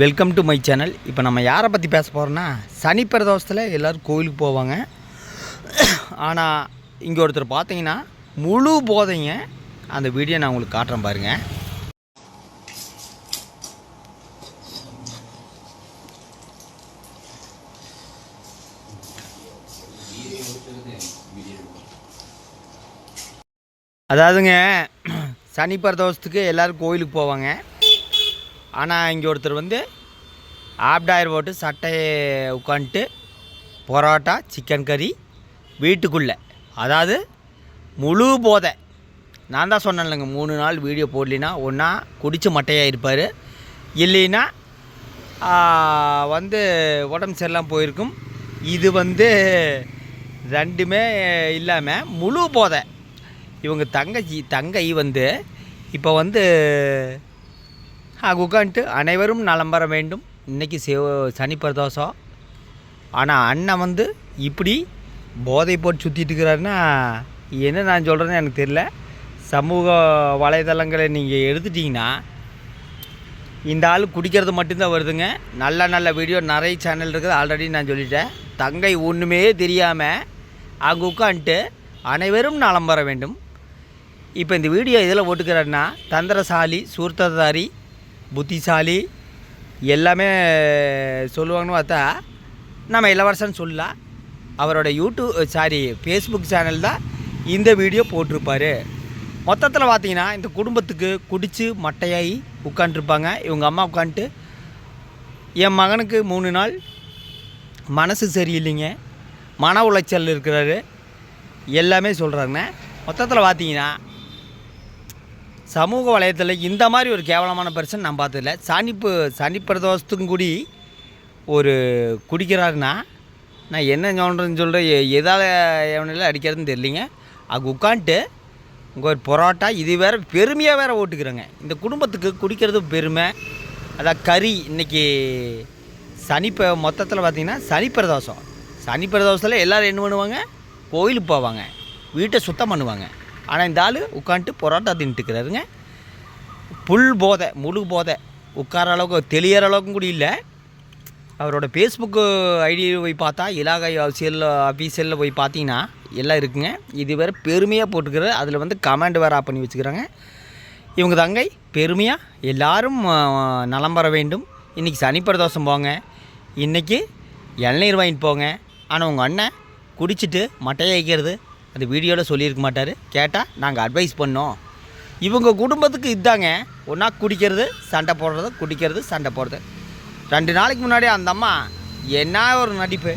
Welcome to my channel இப்போ நம்ம யாரை பற்றி பேச போகிறோன்னா சனி பிரதோஷத்தில் எல்லோரும் கோயிலுக்கு போவாங்க. ஆனால் இங்கே ஒருத்தர் பார்த்தீங்கன்னா முழு போதைங்க அந்த வீடியோ நான் உங்களுக்கு காட்டுறேன் பாருங்கள் அதாவதுங்க சனி பிரதோஷத்துக்கு எல்லோரும் கோயிலுக்கு போவாங்க. ஆனால் இங்கே ஒருத்தர் வந்து ஆப்டாயர் போட்டு சட்டையை உட்காந்துட்டு பரோட்டா சிக்கன் கறி வீட்டுக்குள்ளே. அதாவது முழு போதை. நான் தான் சொன்னேன்லங்க மூணு நாள் வீடியோ போடலினா ஒன்றா குடிச்சு மட்டையாக இருப்பார். இல்லைன்னா வந்து உடம்பு சரியில்லாமல் போயிருக்கும். இது வந்து ரெண்டுமே இல்லாமல் முழு போதை. இவங்க தங்கச்சி தங்கை வந்து இப்போ வந்து உட்காந்துட்டு அனைவரும் நலம் பெற வேண்டும். இன்றைக்கி சிவ சனி பிரதோஷம் ஆனால் அண்ணன் வந்து இப்படி போதை போட்டு சுற்றிட்டு இருக்கிறாருன்னா என்ன நான் சொல்கிறேன்னு எனக்கு தெரியல சமூக வலைதளங்களை நீங்கள் எடுத்துட்டிங்கன்னா இந்த ஆள் குடிக்கிறது மட்டும்தான் வருதுங்க நல்ல நல்ல வீடியோ நிறைய சேனல் இருக்குது ஆல்ரெடி நான் சொல்லிட்டேன் தங்கை ஒன்றுமே தெரியாமல் அங்கே உட்காந்துட்டு அனைவரும் நலம் பெற வேண்டும். இப்போ இந்த வீடியோ இதில் ஓட்டுக்கிறாருன்னா தந்திரசாலி சூர்த்ததாரி புத்திசாலி எல்லாமே சொல்லுவாங்கன்னு பார்த்தா நம்ம இளவரசன் சொல்லலாம் அவரோட யூடியூப் சாரி ஃபேஸ்புக் சேனல் தான் இந்த வீடியோ போட்டிருப்பார். மொத்தத்தில் பார்த்தீங்கன்னா இந்த குடும்பத்துக்கு குடித்து மட்டையாகி உட்காண்ட்ருப்பாங்க இவங்க அம்மா உட்காந்துட்டு என் மகனுக்கு மூணு நாள் மனசு சரியில்லைங்க. மன உளைச்சல் இருக்கிறாரு. எல்லாமே சொல்கிறாங்க மொத்தத்தில் பார்த்தீங்கன்னா சமூக வலையத்தில் இந்த மாதிரி ஒரு கேவலமான பர்சன் நான் பார்த்ததில்ல. சனிப்பு சனி பிரதோஷத்துக்கும் கூடி ஒரு குடிக்கிறாருன்னா நான் என்ன சொல்கிறேன்னு சொல்கிறேன் எதால் எவனில் அடிக்கிறதுன்னு தெரியலிங்க. அங்கே உட்காந்துட்டு உங்கள் ஒரு பரோட்டா இது வேறு பெருமையாக வேறு ஓட்டுக்கிறேங்க. இந்த குடும்பத்துக்கு குடிக்கிறது பெருமை. அதான் கறி. இன்றைக்கி சனி மொத்தத்தில் பார்த்திங்கன்னா சனி பிரதோஷம் சனி பிரதோஷத்தில் எல்லோரும் என்ன பண்ணுவாங்க? கோயிலுக்கு போவாங்க. வீட்டை சுத்தம் பண்ணுவாங்க. ஆனால் இந்த ஆள் உட்காந்துட்டு பரோட்டா தின்ட்டுக்கிறாருங்க புல் போதை முழு போதை. உட்கார அளவுக்கு தெளியற அளவுக்கும் கூட இல்லை. அவரோட ஃபேஸ்புக்கு ஐடி போய் பார்த்தா இலாகை ஆஃபீஸியல் ஆஃபீஸியலில் போய் பார்த்தீங்கன்னா எல்லாம் இருக்குங்க. இது வேறு பெருமையாக போட்டுக்கிறது அதில் வந்து கமெண்ட் வேறு ஆப் பண்ணி வச்சுக்கிறாங்க. இவங்க தங்கை பெருமையாக எல்லாரும் நலம் பெற வேண்டும். இன்றைக்கி சனி பிரதோஷம் போங்க. இன்றைக்கி இளநீர் வாங்கிட்டு போங்க. ஆனால் உங்கள் அண்ணன் குடிச்சிட்டு மட்டையை வைக்கிறது அந்த வீடியோவில் சொல்லியிருக்க மாட்டார். கேட்டால் நாங்கள் அட்வைஸ் பண்ணோம். இவங்க குடும்பத்துக்கு இதாங்க. ஒன்றா குடிக்கிறது சண்டை போடுறது குடிக்கிறது சண்டை போடுறது. ரெண்டு நாளைக்கு முன்னாடி அந்த அம்மா என்ன ஒரு நடிப்பு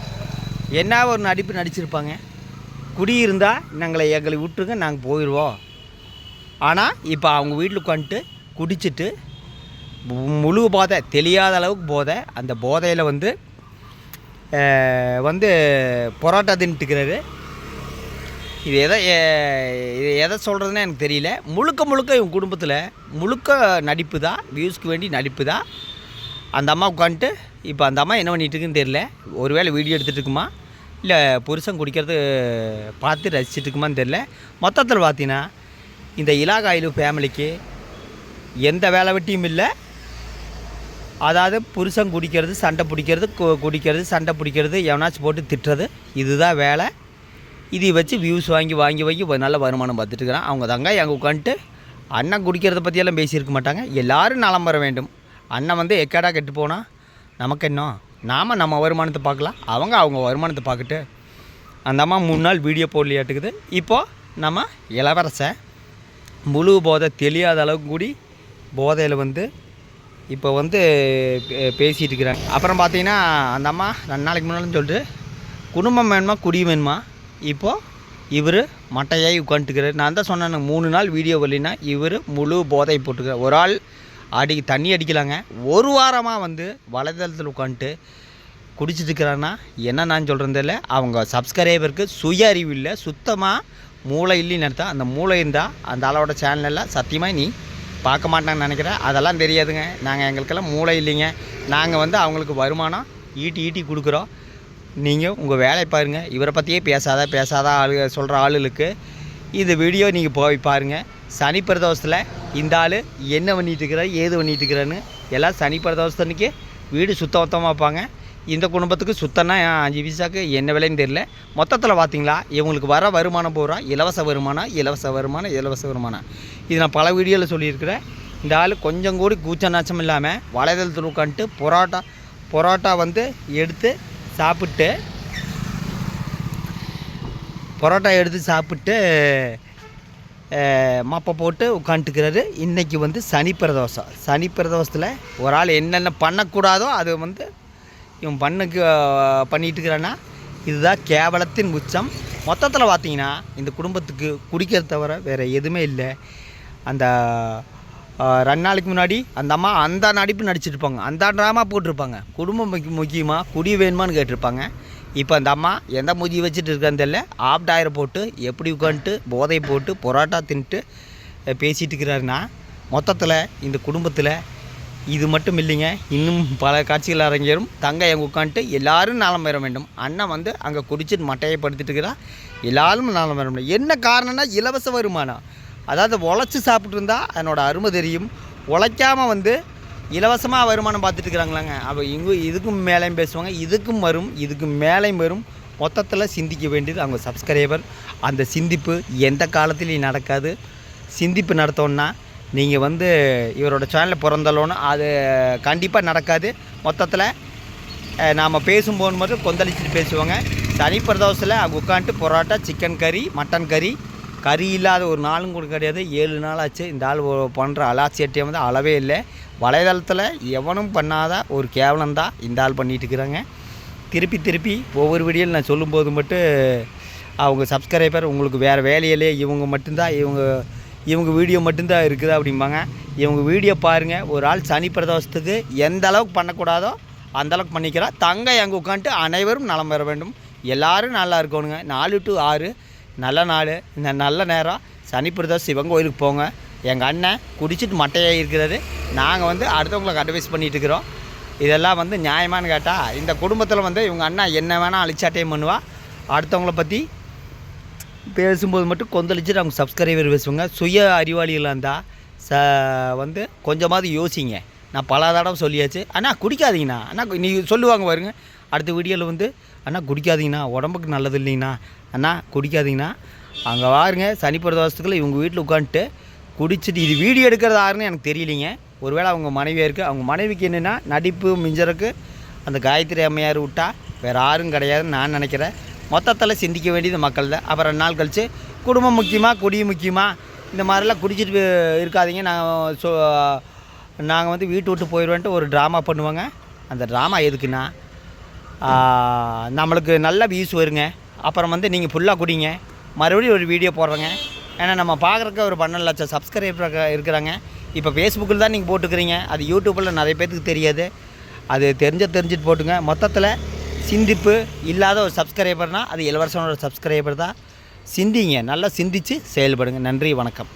என்ன ஒரு நடிப்பு நடிச்சிருப்பாங்க. குடியிருந்தால் நாங்களை எங்களை விட்டுருங்க நாங்கள் போயிடுவோம் ஆனால் இப்போ அவங்க வீட்டில் உட்காந்துட்டு குடிச்சிட்டு முழு போதை தெரியாத அளவுக்கு போதை அந்த போதையில் வந்து வந்து பரோட்டா தின்ட்டுக்கிறாரு இது எதை இது எதை சொல்கிறதுன்னு எனக்கு தெரியல. முழுக்க முழுக்க இவங்க குடும்பத்தில் முழுக்க நடிப்பு தான் வியூஸ்க்கு வேண்டி நடிப்பு தான். அந்த அம்மா உட்காந்துட்டு இப்போ அந்த அம்மா என்ன பண்ணிகிட்டு இருக்குன்னு தெரியல. ஒருவேளை வீடியோ எடுத்துகிட்டு இருக்குமா? இல்லை புருஷன் குடிக்கிறது பார்த்து ரசிச்சுட்டு இருக்குமான்னு தெரில மொத்தத்தில் பார்த்தீங்கன்னா இந்த இலாகாயிலு ஃபேமிலிக்கு எந்த வேலை வெட்டியும் இல்லை. அதாவது புருஷன் குடிக்கிறது சண்டை பிடிக்கிறது கு- குடிக்கிறது சண்டை பிடிக்கிறது எவனாச்சும் போட்டு திட்டுறது இதுதான் வேலை. இதை வச்சு வியூஸ் வாங்கி வாங்கி வாங்கி நல்ல வருமானம் பார்த்துட்டு இருக்கிறான். அவங்க தங்க அங்கே உட்காந்துட்டு அண்ணன் குடிக்கிறத பற்றியெல்லாம் பேசியிருக்க மாட்டாங்க. எல்லோரும் நலம் வர வேண்டும். அண்ணன் வந்து எக்கடா கெட்டு போனால் நமக்கு என்ன? நாம் நம்ம வருமானத்தை பார்க்கலாம். அவங்க அவங்க வருமானத்தை பார்க்கட்டு அந்த அம்மா மூணு நாள் வீடியோ போடலையாட்டுக்குது. இப்போது நம்ம இளவரசை முழு போதை தெரியாத அளவுக்கு கூடி போதையில் வந்து இப்போ வந்து பே- இருக்கிறாங்க. அப்புறம் பார்த்தீங்கன்னா அந்த அம்மா ரெண்டு நாளைக்கு முன்னாலும் சொல்லிட்டு குடும்பம் வேணுமா குடி வேணுமா? இப்போது இவர் மட்டையாகி உட்காந்துக்கிறார் நான் தான் சொன்னேன் மூணு நாள் வீடியோ வரலினா இவர் முழு போதை போட்டுக்கிறார். ஒரு ஆள் அடி தண்ணி அடிக்கலாங்க. ஒரு வாரமாக வந்து வலைதளத்தில் உட்காந்துட்டு குடிச்சிட்டு இருக்கிறான்னா என்ன நான் சொல்கிறது இல்லை அவங்க சப்ஸ்கிரைபருக்கு சுய அறிவு இல்லை. சுத்தமாக மூளை இல்லைன்னு அர்த்தம். அந்த மூளை இருந்தால் அந்த ஆளோட சேனலில் சத்தியமாக நீ பார்க்க மாட்டாங்கன்னு நினைக்கிறேன் அதெல்லாம் தெரியாதுங்க. நாங்கள் எங்களுக்கெல்லாம் மூளை இல்லைங்க. நாங்கள் வந்து அவங்களுக்கு வருமானம் ஈட்டி ஈட்டி கொடுக்குறோம். நீங்கள் உங்கள் வேலையை பாருங்கள் இவரை பற்றியே பேசாத பேசாத ஆளு சொல்கிற ஆளுகளுக்கு இந்த வீடியோ நீங்கள் போய் பாருங்கள் சனி பிரதோஷத்தில் இந்த ஆள் என்ன பண்ணிகிட்டு இருக்கிறார் ஏது பண்ணிகிட்டு இருக்கிறான்னு எல்லாம் சனி பிரதோஷத்தன்னைக்கு வீடு சுத்தமொத்தமாக வைப்பாங்க. இந்த குடும்பத்துக்கு சுத்தம்னா அஞ்சு பைசாக்கு என்ன விலைன்னு தெரியல. மொத்தத்தில் பார்த்தீங்களா இவங்களுக்கு வர வருமானம் பூரா இலவச வருமானம் இலவச வருமானம் இலவச வருமானம். இது நான் பல வீடியோவில் சொல்லியிருக்கிறேன். இந்த ஆள் கொஞ்சம் கூட கூச்ச நாச்சம் இல்லாமல் வலைதளத்தில் உட்காந்துட்டு பொரோட்டா பொரோட்டா வந்து எடுத்து சாப்பிட்டு பரோட்டா எடுத்து சாப்பிட்டு மாப்பை மப்பை போட்டு உட்காந்துட்டுக்கிறாரு. இன்றைக்கி வந்து சனி பிரதோஷம். சனி பிரதோஷத்தில் ஒரு ஆள் என்னென்ன பண்ணக்கூடாதோ அது வந்து இவன் பண்ணுக்கு அஹ், இருக்கிறான்னா இதுதான் கேவலத்தின் உச்சம். மொத்தத்தில் பார்த்தீங்கன்னா இந்த குடும்பத்துக்கு குடிக்கிறத தவிர வேறு எதுவுமே இல்லை. அந்த ரெண்டு நாளைக்கு முன்னாடி அந்த அம்மா அந்த நடிப்பு நடிச்சிருப்பாங்க. அந்த ட்ராமா போட்டிருப்பாங்க. குடும்பம் முக்கியமாக குடி வேணுமான்னு கேட்டிருப்பாங்க. இப்போ அந்த அம்மா எந்த முதி வச்சுட்டு இருக்கான்னு தெரியல. ஆப் டயர் போட்டு எப்படி உட்காந்துட்டு போதை போட்டு பொரோட்டா தின்ட்டு பேசிகிட்டு இருக்கிறாருன்னா மொத்தத்தில் இந்த குடும்பத்தில் இது மட்டும் இல்லைங்க. இன்னும் பல காட்சிகள் அரங்கேறும். தங்க எங்க உட்காந்துட்டு எல்லாரும் நலம் பெற வேண்டும். அண்ணன் வந்து அங்கே குடிச்சிட்டு மட்டையை படுத்துட்டு இருக்கிறா எல்லாரும் நலம் பெற வேண்டும். என்ன காரணம்னா இலவச வருமானம். அதாவது உழைச்சி சாப்பிட்டு இருந்தா அதனோட அருமை தெரியும். உழைக்காமல் வந்து இலவசமாக வருமானம் பார்த்துட்டு இருக்கிறாங்களாங்க. அப்போ இங்கு இதுக்கும் மேலேயும் பேசுவாங்க இதுக்கும் வரும் இதுக்கும் மேலேயும் வரும். மொத்தத்தில் சிந்திக்க வேண்டியது அவங்க சப்ஸ்கிரைபர் அந்த சிந்திப்பு எந்த காலத்துலேயும் நடக்காது. சிந்திப்பு நடத்தோன்னா நீங்கள் வந்து இவரோட சேனலில் பிறந்தாலோன்னு அது கண்டிப்பாக நடக்காது. மொத்தத்தில் நாம் பேசும்போது மட்டும் கொந்தளிச்சுட்டு பேசுவாங்க. சனி பிரதோஷத்தில் அவங்க உட்காந்துட்டு பரோட்டா சிக்கன் கறி மட்டன் கறி கறி இல்லாத ஒரு நாளும் கூட கிடையாது. ஏழு நாள் ஆச்சு. இந்த ஆள் பண்ணுற அலாட்சியட்டியம் வந்து அளவே இல்லை. வலைதளத்தில் எவனும் பண்ணாத ஒரு கேவலம் தான் இந்த ஆள் பண்ணிகிட்டு இருக்கிறாங்க திருப்பி திருப்பி ஒவ்வொரு வீடியோவில் நான் சொல்லும்போது மட்டும் அவங்க சப்ஸ்கிரைபர் உங்களுக்கு வேறு வேலையிலே இவங்க மட்டும்தான் இவங்க இவங்க வீடியோ மட்டும்தான் இருக்குது அப்படிம்பாங்க. இவங்க வீடியோ பாருங்கள் ஒரு ஆள் சனி பிரதோஷத்துக்கு எந்த அளவுக்கு பண்ணக்கூடாதோ அந்த அளவுக்கு பண்ணிக்கிறா. தங்க எங்கே உட்காந்துட்டு அனைவரும் நலம் பெற வேண்டும். எல்லாரும் நல்லா இருக்கணுங்க. நாலு டு ஆறு நல்ல நாள். இந்த நல்ல நேரம் சனி பிரதோஷம் சிவன் கோயிலுக்கு போங்க. எங்கள் அண்ணன் குடிச்சிட்டு மட்டையாக இருக்கிறாரு. நாங்கள் வந்து அடுத்தவங்களுக்கு அட்வைஸ் பண்ணிகிட்டு இருக்கிறோம். இதெல்லாம் வந்து நியாயமானு கேட்டால் இந்த குடும்பத்தில் வந்து இவங்க அண்ணா என்ன வேணால் அழிச்சாட்டையும் பண்ணுவா. அடுத்தவங்கள பற்றி பேசும்போது மட்டும் கொந்தளிச்சுட்டு அவங்க சப்ஸ்கிரைபர் பேசுவாங்க. சுய அறிவாளிகளாக இருந்தால் ச வந்து கொஞ்சமாவது யோசிங்க. நான் பல தடவை சொல்லியாச்சு. அண்ணா குடிக்காதீங்கண்ணா. அண்ணா நீ சொல்லுவாங்க பாருங்க. அடுத்த வீடியோவில் வந்து அண்ணா குடிக்காதீங்கண்ணா. உடம்புக்கு நல்லது இல்லைங்கண்ணா அண்ணா குடிக்காதீங்கண்ணா. அங்கே வாருங்க சனிப்படுற பிரதோஷத்துக்குள்ள இவங்க வீட்டில் உட்காந்துட்டு குடிச்சிட்டு இது வீடியோ எடுக்கிறது யாருன்னு எனக்கு தெரியலிங்க. ஒருவேளை அவங்க மனைவியாக இருக்குது அவங்க மனைவிக்கு என்னென்னா நடிப்பு மிஞ்சருக்கு அந்த காயத்ரி அம்மையார் விட்டா வேறு யாரும் கிடையாதுன்னு நான் நினைக்கிறேன். மொத்தத்தில் சிந்திக்க வேண்டியது மக்கள் தான். அப்புறம் ரெண்டு நாள் கழித்து குடும்பம் முக்கியமாக குடி முக்கியமாக இந்த மாதிரிலாம் குடிச்சிட்டு இருக்காதீங்க. நான் சொ நாங்கள் வந்து வீட்டு விட்டு போயிடுவேன்ட்டு ஒரு ட்ராமா பண்ணுவாங்க. அந்த ட்ராமா எதுக்குன்னா நம்மளுக்கு நல்ல வியூஸ் வருங்க. அப்புறம் வந்து நீங்கள் ஃபுல்லாக குடிங்க. மறுபடியும் ஒரு வீடியோ போடுறேங்க. ஏன்னா நம்ம பார்க்குறக்கு ஒரு பன்னெண்டு லட்சம் சப்ஸ்கிரைபர் இருக்கிறாங்க. இப்போ ஃபேஸ்புக்கில் தான் நீங்கள் போட்டுக்கிறீங்க. அது யூடியூப்பில் நிறைய பேத்துக்கு தெரியாது. அது தெரிஞ்ச தெரிஞ்சுட்டு போட்டுங்க. மொத்தத்தில் சிந்திப்பு இல்லாத ஒரு சப்ஸ்கிரைபர்னால் அது இளவரசனோட சப்ஸ்கிரைபர் தான். சிந்திங்க. நல்லா சிந்தித்து செயல்படுங்க. நன்றி வணக்கம்.